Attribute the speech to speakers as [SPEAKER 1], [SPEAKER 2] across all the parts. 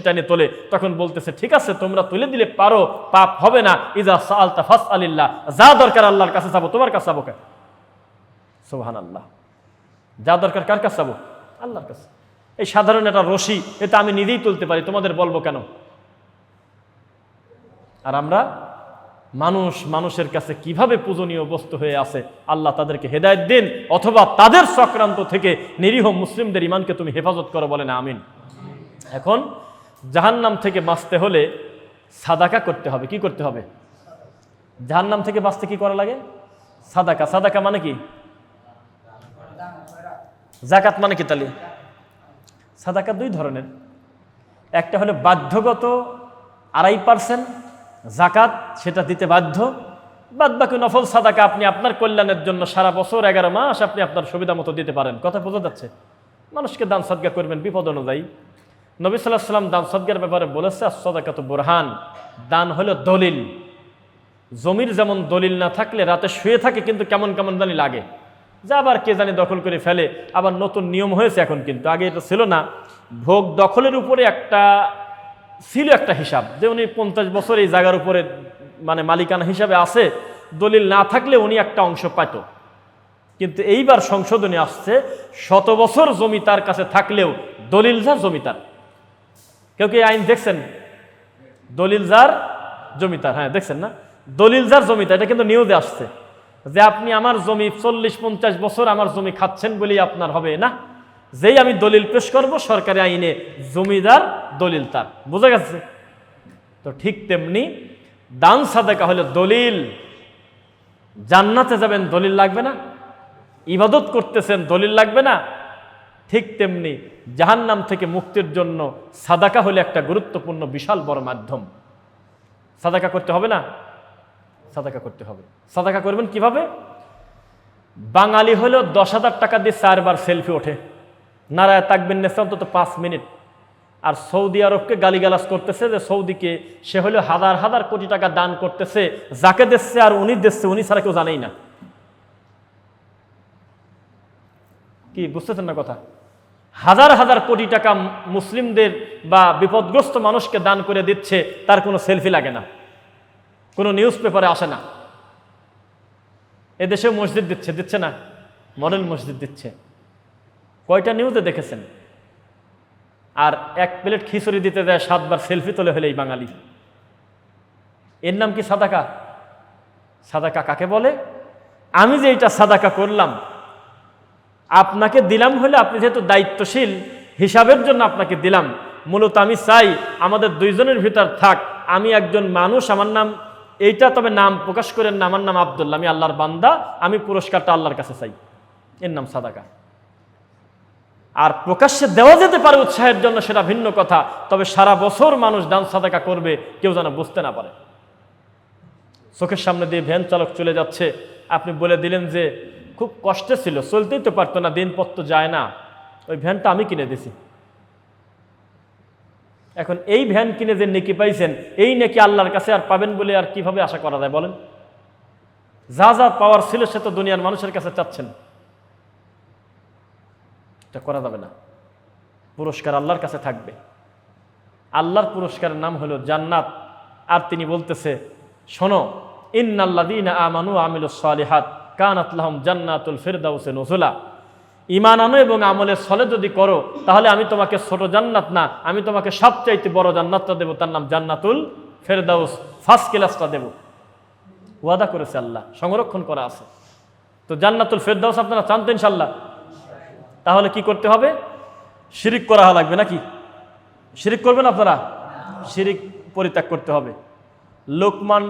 [SPEAKER 1] টানে তোলে, তখন বলতেছে, ঠিক আছে, তোমরা তুলে দিলে পারো, পাপ হবে না। ইজা সালতা ফাস আলিল্লাহ যা দরকার আল্লাহর কাছে যাব তোমার কাছে যাব কেন সোহান আল্লাহ যা দরকার কার কাছে যাব আল্লাহর কাছে। এই সাধারণ একটা রশি, এটা আমি নিজেই তুলতে পারি, তোমাদের বলব কেন? আর আমরা মানুষ, মানুষের কাছে কীভাবে পূজনীয় বস্তু হয়ে আছে, আল্লাহ তাদেরকে হেদায়ত দিন, অথবা তাদের চক্রান্ত থেকে নিরীহ মুসলিমদের ইমানকে তুমি হেফাজত করো বলে না, আমিন। এখন জাহান্নাম থেকে বাঁচতে হলে সাদাকা করতে হবে। কি করতে হবে? জাহান্নাম থেকে বাঁচতে কি করা লাগে? সাদাকা। সাদাকা মানে কি? জাকাত মানে কি তাহলে? সাদাকা দুই ধরনের। একটা হলো বাধ্যগত, আড়াই পার্সেন্ট জাকাত, সেটা দিতে বাধ্য। বাদ বাকি নফল সাদাকা আপনি আপনার কল্যাণের জন্য সারা বছর এগারো মাস আপনি আপনার সুবিধা মতো দিতে পারেন। কথা বোঝা যাচ্ছে? মানুষকে দান সদ্গা করবেন বিপদ অনুযায়ী। নবী সাল্লাহ সাল্লাম দান সদ্গার ব্যাপারে বলেছে সদাকাত বুরহান দান হলো দলিল। জমির যেমন দলিল না থাকলে রাতে শুয়ে থাকে কিন্তু কেমন কেমন জানি লাগে। যা আবার কে জানি দখল করে ফেলে, আবার নতুন নিয়ম হয়েছে এখন কিন্তু। আগে এটা ছিল না। ভোগ দখলের উপরে একটা, ছিল একটা হিসাব যে উনি পঞ্চাশ বছর এই জায়গার উপরে মানে মালিকানা হিসাবে আছে। দলিল না থাকলে উনি একটা অংশ পাইত। কিন্তু এইবার সংশোধনী আসছে, শত বছর জমি তার কাছে থাকলেও দলিল যা জমি তার। কেউ কি আইন দেখছেন দলিল যার জমিতার হ্যাঁ দেখছেন না দলিল যার জমিতার এটা কিন্তু নিউজে আসছে যে আপনি আমার জমি চল্লিশ পঞ্চাশ বছর আমার জমি খাচ্ছেন বলেই আপনার হবে না যেই আমি দলিল পেশ করব সরকারি আইনে জমিদার দলিল তার বোঝা গেছে তো ঠিক তেমনি দান সাদাকা হলো দলিল, জান্নাতে যাবেন, দলিল লাগবে না? ইবাদত করতেছেন, দলিল লাগবে না? ঠিক তেমনি জাহান্নাম থেকে মুক্তির জন্য সাদাকা হলে একটা গুরুত্বপূর্ণ বিশাল বড় মাধ্যম। সাদাকা করতে হবে না? সাদাকা করতে হবে। সাদাকা করবেন কীভাবে? বাঙালি হলেও দশ হাজার টাকা দিয়ে চারবার সেলফি ওঠে। নারায় তাকবেন নেছে অন্তত পাঁচ মিনিট। আর সৌদি আরবকে গালিগালাজ করতেছে যে সৌদিকে সে হলো হাজার হাজার কোটি টাকা দান করতেছে, যাকে দিচ্ছে আর উনি দিচ্ছে, উনি ছাড়া কেউ জানেই না। কি, বুঝতেছেন না কথা? হাজার হাজার কোটি টাকা মুসলিমদের বা বিপদগ্রস্ত মানুষকে দান করে দিচ্ছে, তার কোনো সেলফি লাগে না। কোনো নিউজ পেপারে আসে না। এদেশে মসজিদ দিচ্ছে দিচ্ছে না? মডেল মসজিদ দিচ্ছে। কয়টা নিউজে দেখেছেন? আর এক প্লেট খিচুড়ি দিতে দেয় সাতবার সেলফি তোলে হলে এই বাঙালি। এর নাম কি সাদাকা? সাদাকা কাকে বলে? আমি যে এটা সাদাকা করলাম আপনাকে দিলাম হলে আপনি যেহেতু দায়িত্বশীল, হিসাবের জন্য আপনাকে দিলাম। মূলত আমি চাই আমাদের দুইজনের ভিতর থাক। আমি একজন মানুষ, আমার নাম, এইটা তবে নাম প্রকাশ করেন না, আমার নাম আবদুল্লাহ, আমি আল্লাহর বান্দা, আমি পুরস্কারটা আল্লাহর কাছে চাই। এর নাম সাদাকা। আর প্রকাশ্যে দেওয়া যেতে পারে উৎসাহের জন্য, সেটা ভিন্ন কথা। তবে সারা বছর মানুষ দান সাদাকা করবে, কেউ যেন বুঝতে না পারে। চোখের সামনে দিয়ে ভ্যান চালক চলে যাচ্ছে। আপনি বলে দিলেন যে খুব কষ্টে ছিল, চলতেই তো পারতো না দিনপত্র যায় না। ওই ভ্যানটা আমি কিনে দিছি। এখন এই ভ্যান কিনে যে নেকি পাইছেন, এই নেকি আল্লাহর কাছে আর পাবেন বলে আর কীভাবে আশা করা যায় বলেন? যা যা পাওয়ার ছিল সে তো দুনিয়ার মানুষের কাছে চাচ্ছেন। এটা করা যাবে না। পুরস্কার আল্লাহর কাছে থাকবে। আল্লাহর পুরস্কারের নাম হলো জান্নাত। আর তিনি বলতেছে, শোনো ইন্নাল্লাদিন আমানু আমিল সালিহাত। কানাতলাহম জান্নাতুল ফিরদাউসে নজুলা। ইমান আনো এবং আমলের ছলে যদি করো, তাহলে আমি তোমাকে ছোট জান্নাত না, আমি তোমাকে সবচাইতে বড় জান্নাতটা দেবো। তার নাম জান্নাতুল ফেরদাউস ফার্স্ট ক্লাসটা দেব। ওয়াদা করেছে আল্লাহ, সংরক্ষণ করা আছে। তো জান্নাতুল ফেরদাউস আপনারা চান তো ইনশাল্লাহ তাহলে কি করতে হবে? শিরিক করা লাগবে নাকি? শিরিক করবেন আপনারা? শিরিক পরিত্যাগ করতে হবে। লোকমান,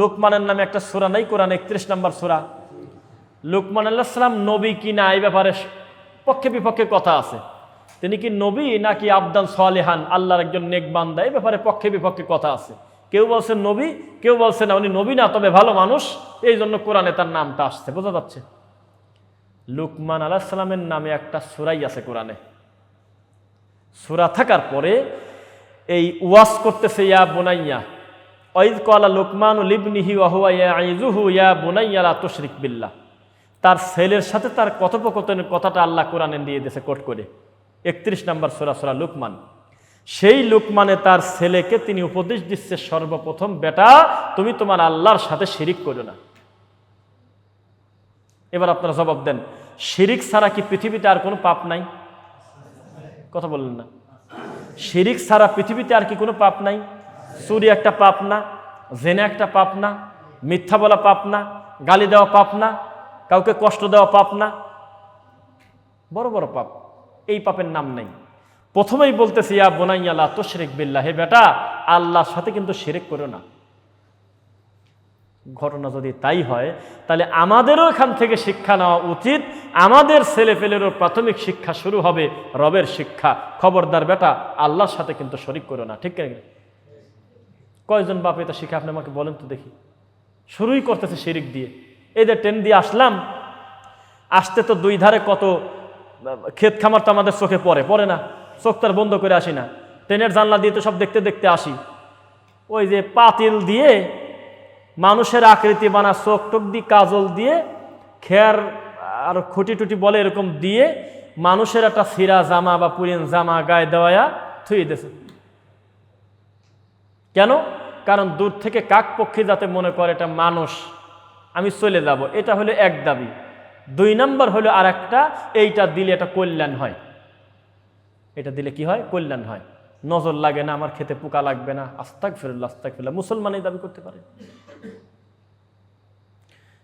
[SPEAKER 1] লোকমানের নামে একটা সুরা নাই? কোরআন একত্রিশ নম্বর সুরা। লোকমান আল্লাহাম নবী কি না, এই ব্যাপারে পক্ষে বিপক্ষে কথা আছে। তিনি কি নবী নাকি আবদান সোয়ালেহান আল্লাহর একজন নেক বান্দা, এই ব্যাপারে পক্ষে বিপক্ষে কথা আছে। কেউ বলছেন নবী, কেউ বলছে না, উনি নবী না, তবে ভালো মানুষ, এই জন্য কোরআনে তার নামটা আসছে, বোঝা যাচ্ছে। লুকমান আলাহ সাল্লামের নামে একটা সুরাই আছে কোরআনে। সুরা থাকার পরে এই ওয়াস করতেছে, ইয়া বোনাইয়া ঐদ কলা লোকমান লিবনিহি ওয়াহুয়া ইয়া আইজুহু ইয়া বোনাইয়া লা তুশরিক বিল্লাহ। তার ছেলের সাথে তার কথোপকথনের কথাটা আল্লাহ কোরআনে দিয়ে দিয়েছে কোট করে। একত্রিশ নম্বর সোরা, সুরা লুকমান। সেই লোকমানে তার ছেলেকে তিনি উপদেশ দিচ্ছে, সর্বপ্রথম বেটা, তুমি তোমার আল্লাহর সাথে শিরিক করো না। এবার আপনারা জবাব দেন, শিরিক ছাড়া কি পৃথিবীতে আর কোনো পাপ নাই? কথা বললেন না। শিরিক ছাড়া পৃথিবীতে আর কি কোনো পাপ নাই? চুরি একটা পাপ না, জেনে একটা পাপ না, মিথ্যা বলা পাপ না, গালি দেওয়া পাপ না কাউকে কষ্ট দেওয়া পাপ না। বড় বড় পাপ। এই পাপের নাম নেই। প্রথমেই বলতেছি, ইয়া বোনাইয়ালা তো শেরেক বিল্লাহ। হে বেটা, আল্লাহর সাথে কিন্তু শিরিক করো না। ঘটনা যদি তাই হয়, তাহলে আমাদেরও এখান থেকে শিক্ষা নেওয়া উচিত। আমাদের ছেলেপেলেরও প্রাথমিক শিক্ষা শুরু হবে রবের শিক্ষা। খবরদার বেটা, আল্লাহর সাথে কিন্তু শরিক করো না, ঠিক কিনা? কয়জন বাপ এটা শিখে? আপনি আমাকে বলেন তো দেখি। শুরুই করতেছে শিরিক দিয়ে। এই যে ট্রেন দিয়ে আসলাম, আসতে তো দুই ধারে কত, ক্ষেত খামার তো আমাদের চোখে পড়ে পড়ে না, চোখ তার বন্ধ করে আসি না। ট্রেনের জানলা দিয়ে তো সব দেখতে দেখতে আসি। ওই যে পাতিল দিয়ে মানুষের আকৃতি বানা চোখ টোক দিয়ে কাজল দিয়ে খেয়ার আর খুঁটি টুটি বলে এরকম দিয়ে মানুষের একটা সিরা জামা বা পুরিন জামা গায়ে দেওয়া থুই দিয়েছে। কেন? কারণ দূর থেকে কাক পক্ষী যাতে মনে করে এটা মানুষ। আমি চলে যাব। এটা হলো এক দাবি। দুই নম্বর হলো আর একটা এইটা দিলে এটা কল্যাণ হয়। এটা দিলে কি হয়? কল্যাণ হয়। নজর লাগে না, আমার খেতে পোকা লাগবে না। আস্তাক ফিরুল্লাহ আস্তাক ফিরুল্লাহ মুসলমানই দাবি করতে পারে।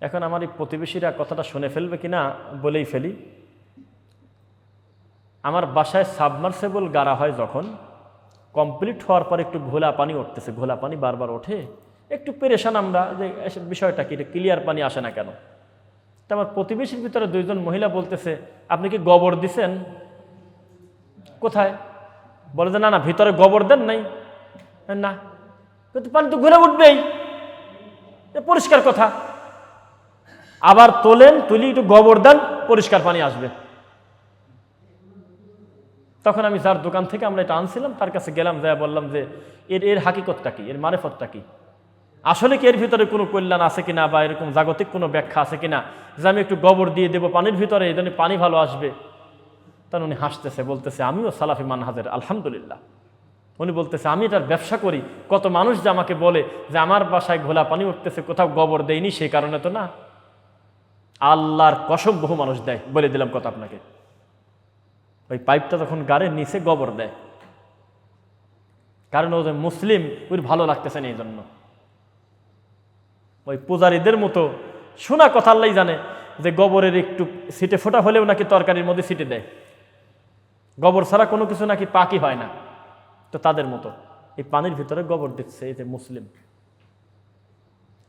[SPEAKER 1] এখন আমার এই প্রতিবেশীরা কথাটা শুনে ফেলবে কিনা বলেই ফেলি। আমার বাসায় সাবমার্সেবল গাড়া হয় যখন। কমপ্লিট হওয়ার পর একটু ঘোলা পানি উঠতেছে। ঘোলা পানি বারবার ওঠে। একটু পেরেশান আমরা যে বিষয়টা কি ক্লিয়ার পানি আসে না কেন? তা আমার প্রতিবেশীর ভিতরে দুইজন মহিলা বলতেছে, আপনি কি গোবর দিছেন? কোথায়? বলে যে, না না, ভিতরে গোবর দেন নাই। না। কিন্তু পানি তো ঘুরে উঠবেই। পরিষ্কার কথা। আবার তোলেন, তুলি, একটু গোবর দেন, পরিষ্কার পানি আসবে। তখন আমি যার দোকান থেকে আমরা এটা আনছিলাম, তার কাছে গেলাম যা বললাম যে, এর এর হাকিকতটা কি? এর মারেফতটা কি? আসলে কি এর ভিতরে কোনো কল্যাণ আছে কিনা বা এরকম জাগতিক কোনো ব্যাখ্যা আছে কিনা? যে আমি একটু গোবর দিয়ে দেবো পানির ভিতরে, এই জন্য পানি ভালো আসবে। তখন উনি হাসতেছে, বলতেছে, আমিও সালাফি মানহাজের, আলহামদুলিল্লাহ। উনি বলতেছে, আমি এটার ব্যবসা করি। কত মানুষ যে আমাকে বলে যে, আমার বাসায় ঘোলা পানি উঠতেছে, কোথাও গোবর দেয়নি সেই কারণে তো না। আল্লাহর কসম বহু মানুষ দেয়, বলে দিলাম কথা আপনাকে। ওই পাইপটা তখন গাড়ির নিচে গোবর দেয়। কারণ ওদের মুসলিম, ওর ভালো লাগতেছে না এই জন্য। ওই পূজারীদের মতো শোনা কথা আল্লাহ জানে যে গোবরের একটু সিটে ফোটা হলেও নাকি তরকারির মধ্যে সিটে দেয়। গোবর ছাড়া কোনো কিছু নাকি পাকি হয় না। তো তাদের মতো এই পানির ভিতরে গোবর দিচ্ছে এই যে মুসলিম।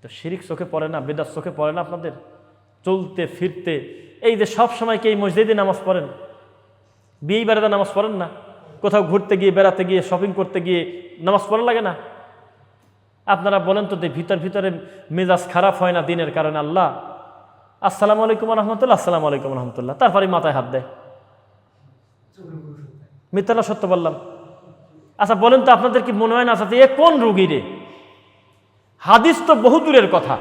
[SPEAKER 1] তো শিরিক চোখে পড়ে না বেদার চোখে পড়ে না আপনাদের? চলতে, ফিরতে, এই যে সব সময় কি এই মসজিদে নামাজ পড়েন? বিয়ে বেড়াতে নামাজ পড়েন না? কোথাও ঘুরতে গিয়ে, বেড়াতে গিয়ে শপিং করতে গিয়ে নামাজ পড়া লাগে না? আপনারা বলেন তো ভিতর ভিতরে মেজাজ খারাপ হয় না দিনের কারণে আল্লাহ? আসসালামু আলাইকুম রহমতুল্লাহ। আসসালামু আলাইকুম রহমতুল্লাহ। তারপরে মাথায় হাত দেয়। মিথ্যাটা সত্য বললাম। আচ্ছা বলেন তো আপনাদের কি মনে হয় না আচ্ছা এ কোন রুগী রে? হাদিস তো বহু দূরের কথা।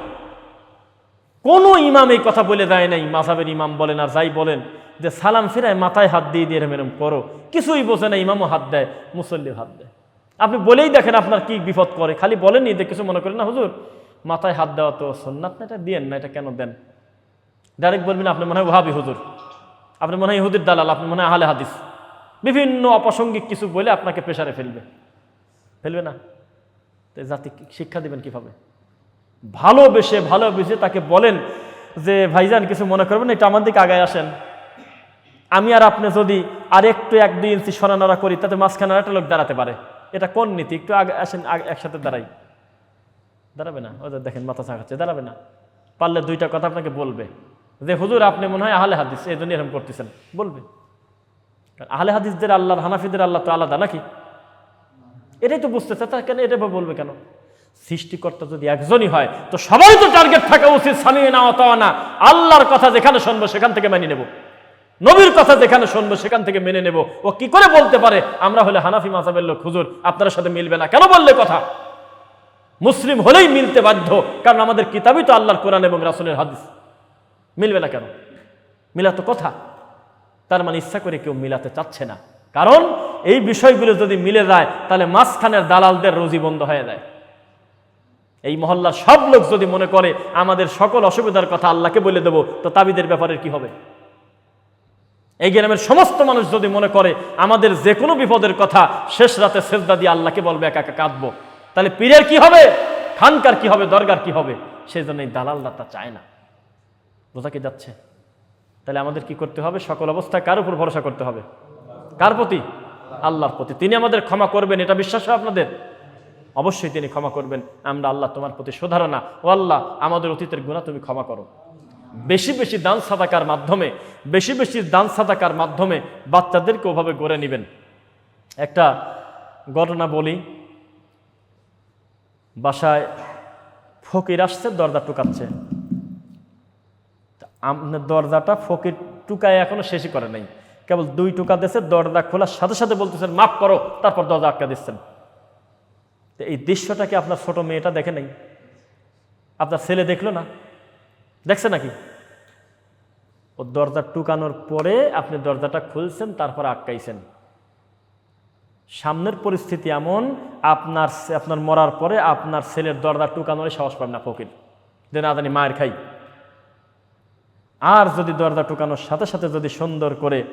[SPEAKER 1] কোন ইমাম এই কথা বলে দেয় নাই মাসাবের ইমাম বলেন আর যাই বলেন, যে সালাম ফিরায় মাথায় হাত দিয়ে দিয়ে এরম এরম করো। কিছুই বোঝে না, ইমামও হাত দেয়, মুসল্লিও হাত দেয়। আপনি বলেই দেখেন আপনার কি বিপদ করে। খালি বলেননি যে কিছু মনে করেন না, হুজুর, মাথায় হাত দেওয়া তো সন্ন্যাত না, এটা দিয়েন না, এটা কেন দেন? ডাইরেক্ট বলবেন, আপনি মনে হয় ওহাবি হুজুর। আপনি মনে হয় ইহুদির দালাল, আপনি মনে হয় আহলে হাদিস। বিভিন্ন অপ্রাসঙ্গিক কিছু বলে আপনাকে প্রেশারে ফেলবে। ফেলবে না? তো জাতি শিক্ষা দিবেন কীভাবে? ভালোবেসে ভালোবেসে তাকে বলেন যে, ভাইজান, কিছু মনে করবেন এটা আমার দিকে আগায় আসেন। আমি আর আপনি যদি আর একটু এক দুই ইঞ্চি সরানোরা করি, তাতে মাঝখানে একটা লোক দাঁড়াতে পারে। এটা কোন নীতি? একটু আগে আসেন একসাথে দাঁড়াই। দাঁড়াবে না? ওদের দেখেন মাথা চাকাচ্ছে দাঁড়াবে না। পারলে দুইটা কথা আপনাকে বলবে। যে, হুজুর, আপনি মনে হয় আহলে হাদিস, এই জন্য এরকম করতেছেন। বলবে। আহলে হাদিসদের আল্লাহর হানাফিদের আল্লাহ তো আলাদা নাকি? এটাই তো বুঝতে চায় তা কেন এটা বলবে কেন? সৃষ্টিকর্তা যদি একজনই হয়, তো সবাই তো টার্গেট থাকা উচিত স্বামী না, অতওয়া না। আল্লাহর কথা যেখানে শুনব, সেখান থেকে মেনে নেব। নবীর কথা যেখানে শুনব, সেখান থেকে মেনে নেব। ও কি করে বলতে পারে? আমরা হলে হানাফি মাসাবের লোক, হুজুর, আপনার সাথে মিলবে না। কেন বললে কথা? মুসলিম হলেই মিলতে বাধ্য, কারণ আমাদের কিতাবই তো আল্লাহর কোরআন এবং রাসুলের হাদিস। মিলবে না কেন? মিলা তো কথা। তার মানে ইচ্ছা করে কেউ মিলাতে চাচ্ছে না। কারণ এই বিষয়গুলো যদি মিলে যায়, তাহলে মাঝখানের দালালদের রুজি বন্ধ হয়ে যায়। এই মহল্লার সব লোক যদি মনে করে, আমাদের সকল অসুবিধার কথা আল্লাহকে বলে দেবো, তো তাবিদের ব্যাপারে কি হবে? এই গ্রামের সমস্ত মানুষ যদি মনে করে, আমাদের যে কোনো বিপদের কথা শেষ রাতে শেষদা দিয়ে আল্লাহকে বলবে, একা একা কাঁদবো। তাহলে পীরের কি হবে? খানকার কি হবে? দরগার কি হবে? সেই জন্য এই দালালরা তা চায় না। বোঝা কি যাচ্ছে? তাহলে আমাদের কি করতে হবে? সকল অবস্থায় কার উপর ভরসা করতে হবে? কার প্রতি? আল্লাহর প্রতি। তিনি আমাদের ক্ষমা করবেন, এটা বিশ্বাস হয় আপনাদের? অবশ্যই তিনি ক্ষমা করবেন। আমরা আল্লাহ তোমার প্রতি সুধারণা। ও আল্লাহ, আমাদের অতীতের গুণা তুমি ক্ষমা করো। বেশি বেশি দান সাদাকার মাধ্যমে, বেশি বেশি দান সাদাকার মাধ্যমে বাচ্চাদেরকে ওভাবে গড়ে নেবেন। একটা ঘটনা বলি। বাসায় ফকির আসছে, দরজা টুকাচ্ছে। দরজাটা ফকির টুকায় এখনও শেষই করে নাই। কেবল দুই টুকা দিয়েছে, দরজা খোলার সাথে সাথে বলতেছেন, মাফ করো, তারপর দরজা আটকা দিচ্ছেন। তো এই দৃশ্যটাকে আপনার ছোট মেয়েটা দেখে নেই? আপনার ছেলে দেখল না? দেখছে নাকি? ও দরজা টুকানোর পরে আপনি দরজাটা খুলছেন, তারপর আটকাইছেন। সামনের পরিস্থিতি এমন, আপনার আপনার মরার পরে আপনার ছেলের দরজা টুকানোর সাহস পাবেন না ফকির। যে না জানি মায়ের খাই। আর যদি দরজা টুকানোর সাথে সাথে যদি সুন্দর করে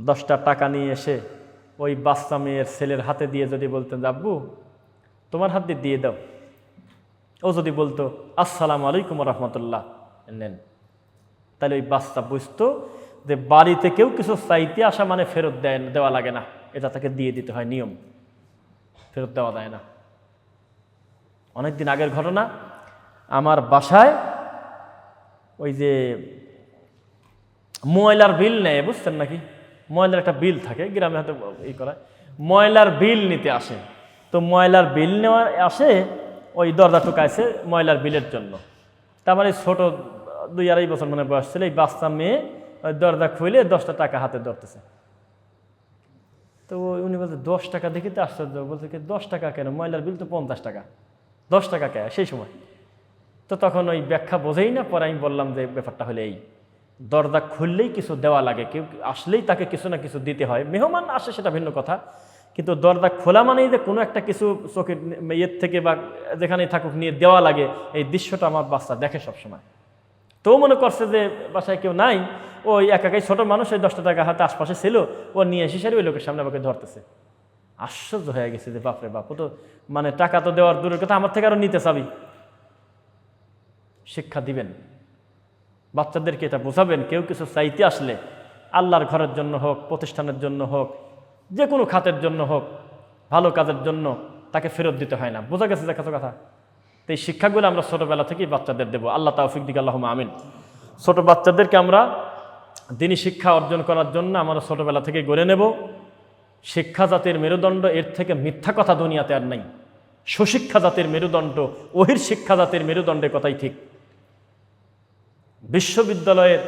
[SPEAKER 1] দশটা টাকা নিয়ে এসে ওই বাচ্চা মেয়ের ছেলের হাতে দিয়ে যদি বলতেন আব্বু, তোমার হাত দিয়ে দিয়ে দাও। ও যদি বলতো, আসসালামু আলাইকুম রহমতুল্লাহ, নেন। তাহলে ওই বাচ্চা বুঝতো যে বাড়িতে কেউ কিছু চাইতে আসা মানে ফেরত দেয়, দেওয়া লাগে না। এটা তাকে দিয়ে দিতে হয় নিয়ম। ফেরত দেওয়া যায় না। অনেক দিন আগের ঘটনা, আমার বাসায় ওই যে ময়লার বিল নেয়, বুঝছেন নাকি? ময়লার একটা বিল থাকে, গ্রামে হয়তো এই করা ময়লার বিল নিতে আসে। তো ময়লার বিল নেওয়া আসে ওই দরজা টুকাইছে ময়লার বিলের জন্য। তার মানে ছোট দুই আড়াই বছর মানে বয়স ছিল, এই বাচ্চা মেয়ে ওই দরজা খুলে দশটা টাকা হাতে ধরতেছে। তো উনি বলছে, দশ টাকা দেখি তো আশ্চর্য। বলছে, কি, দশ টাকা কেন? ময়লার বিল তো পঞ্চাশ টাকা। দশ টাকা কে? সেই সময়। তো তখন ওই ব্যাখ্যা বোঝেই না, পরে আমি বললাম যে ব্যাপারটা হলে এই। দরজা খুললেই কিছু দেওয়া লাগে, কেউ আসলেই তাকে কিছু না কিছু দিতে হয়। মেহমান আসে সেটা ভিন্ন কথা। কিন্তু দরজা খোলা মানেই যে কোনো একটা কিছু চোখের ইয়ের থেকে বা যেখানেই থাকুক নিয়ে দেওয়া লাগে, এই দৃশ্যটা আমার বাচ্চা দেখে সবসময়। তো মনে করছে যে বাসায় কেউ নাই, ওই একাকাই ছোট মানুষ, ওই দশটা টাকা হাতে আশপাশে ছিল, ও নিয়ে এসে সারি ওই লোকের সামনে আমাকে ধরতেছে। আশ্চর্য হয়ে গেছে যে বাপরে বাপ তো মানে টাকা তো দেওয়ার দূরের কথা, আমার থেকে আরও নিতে চাবি। শিক্ষা দিবেন। বাচ্চাদেরকে এটা বোঝাবেন, কেউ কিছু চাইতে আসলে আল্লাহর ঘরের জন্য হোক, প্রতিষ্ঠানের জন্য হোক যে কোনো খাতের জন্য হোক, ভালো কাজের জন্য তাকে ফেরত দিতে হয় না। বোঝা গেছে যে কথা? তো এই শিক্ষাগুলো আমরা ছোটোবেলা থেকেই বাচ্চাদের দেবো। আল্লাহ তাওফিক দিকে আল্লাহ আমিন। ছোট বাচ্চাদেরকে আমরা দিনী শিক্ষা অর্জন করার জন্য আমরা ছোটোবেলা থেকে গড়ে নেব। শিক্ষা জাতির মেরুদণ্ড এর থেকে মিথ্যা কথা দুনিয়াতে আর নাই। সুশিক্ষা জাতির মেরুদণ্ড ওহির শিক্ষা জাতির মেরুদণ্ডের কথাই ঠিক। বিশ্ববিদ্যালয়ের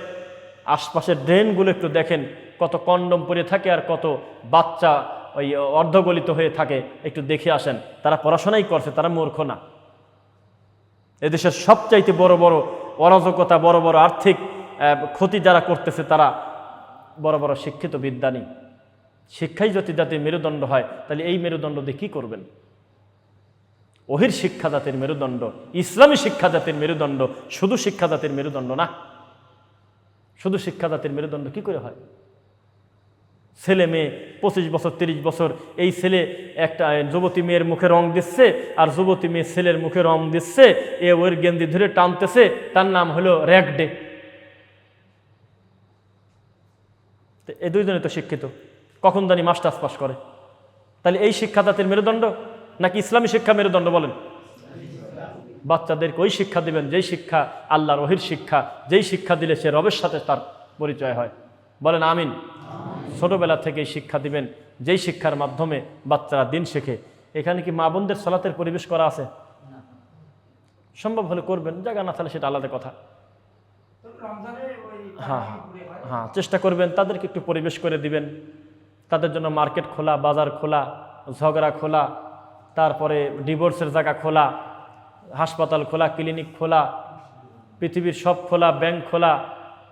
[SPEAKER 1] আশপাশের ড্রেনগুলো একটু দেখেন। কত কন্ডম পরে থাকে আর কত বাচ্চা ওই অর্ধগলিত হয়ে থাকে, একটু দেখে আসেন। তারা পড়াশোনাই করছে, তারা মূর্খ না। এদেশের সবচাইতে বড় বড় অরাজকতা, বড় বড় আর্থিক ক্ষতি যারা করতেছে তারা বড় বড় শিক্ষিত বিদ্যানী শিক্ষাই যদি জাতির মেরুদণ্ড হয়, তাহলে এই মেরুদণ্ড দিয়ে কী করবেন? ওহির শিক্ষা জাতির মেরুদণ্ড, ইসলামী শিক্ষা জাতির মেরুদণ্ড, শুধু শিক্ষা জাতির মেরুদণ্ড না। শুধু শিক্ষা জাতির মেরুদণ্ড কি করে হয়? ছেলে মেয়ে, পঁচিশ বছর, তিরিশ বছর, এই ছেলে একটা যুবতী মেয়ের মুখে রং দিচ্ছে আর যুবতী মেয়ে ছেলের মুখে রং দিচ্ছে, এ ওর গেন্দি ধরে টানতেছে, তার নাম হলো র্যাক ডে তো এই দুইজনে তো শিক্ষিত, কখন জানি মাস্টার্স পাস করে। তাহলে এই শিক্ষা জাতির মেরুদণ্ড নাকি ইসলামী শিক্ষা মেরুদণ্ড বলেন? বাচ্চাদেরকে ওই শিক্ষা দিবেন যেই শিক্ষা আল্লাহ রহির শিক্ষা, যেই শিক্ষা দিলে সে রবের সাথে তার পরিচয় হয়। বলেন আমিন। ছোটবেলা থেকেই শিক্ষা দিবেন, যেই শিক্ষার মাধ্যমে বাচ্চারা দিন শেখে। এখানে কি মা বোনদের সলাতের পরিবেশ করা আছে? সম্ভব হলে করবেন, জায়গা না থাকলে সেটা আলাদা কথা। হ্যাঁ হ্যাঁ হ্যাঁ চেষ্টা করবেন, তাদেরকে একটু পরিবেশ করে দিবেন। তাদের জন্য মার্কেট খোলা, বাজার খোলা, ঝগড়া খোলা, তারপরে ডিভোর্সের জায়গা খোলা, হাসপাতাল খোলা, ক্লিনিক খোলা, পৃথিবীর সব খোলা, ব্যাংক খোলা।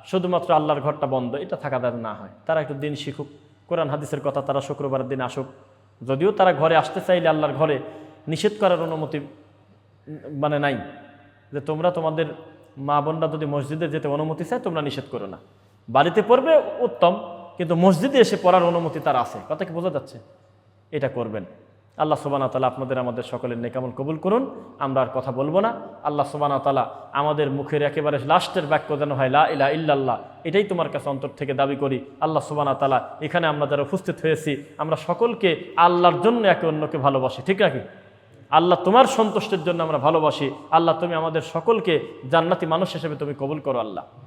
[SPEAKER 1] শুধুমাত্র আল্লাহর ঘরটা বন্ধ, এটা থাকা যাতে না হয়। তারা একটু দিন শিখুক, কোরআন, হাদিসের কথা তারা শুক্রবারের দিন আসুক। যদিও তারা ঘরে আসতে চাইলে আল্লাহর ঘরে নিষেধ করার অনুমতি মানে নাই। যে তোমরা তোমাদের মা বোনরা যদি মসজিদে যেতে অনুমতি চায়, তোমরা নিষেধ করো না। বাড়িতে পড়বে, উত্তম, কিন্তু মসজিদে এসে পড়ার অনুমতি তার আছে। কথা কি বোঝা যাচ্ছে? এটা করবেন। আল্লাহ সুবানা তালা আপনাদের, আমাদের সকলের নেকামল কবুল করুন। আমরা আর কথা বলব না। আল্লাহ সুবানা তালা আমাদের মুখের একেবারে লাস্টের বাক্য যেন হয়, লা ইলা ইল্লাল্লাহ এটাই তোমার কাছে অন্তর থেকে দাবি করি। আল্লাহ সুবানা তালা এখানে আমরা যারা উপস্থিত হয়েছি, আমরা সকলকে আল্লাহর জন্য একে অন্যকে ভালোবাসি, ঠিক নাকি? আল্লাহ তোমার সন্তুষ্টের জন্য আমরা ভালোবাসি। আল্লাহ তুমি আমাদের সকলকে জান্নাতি মানুষ হিসেবে তুমি কবুল করো, আল্লাহ।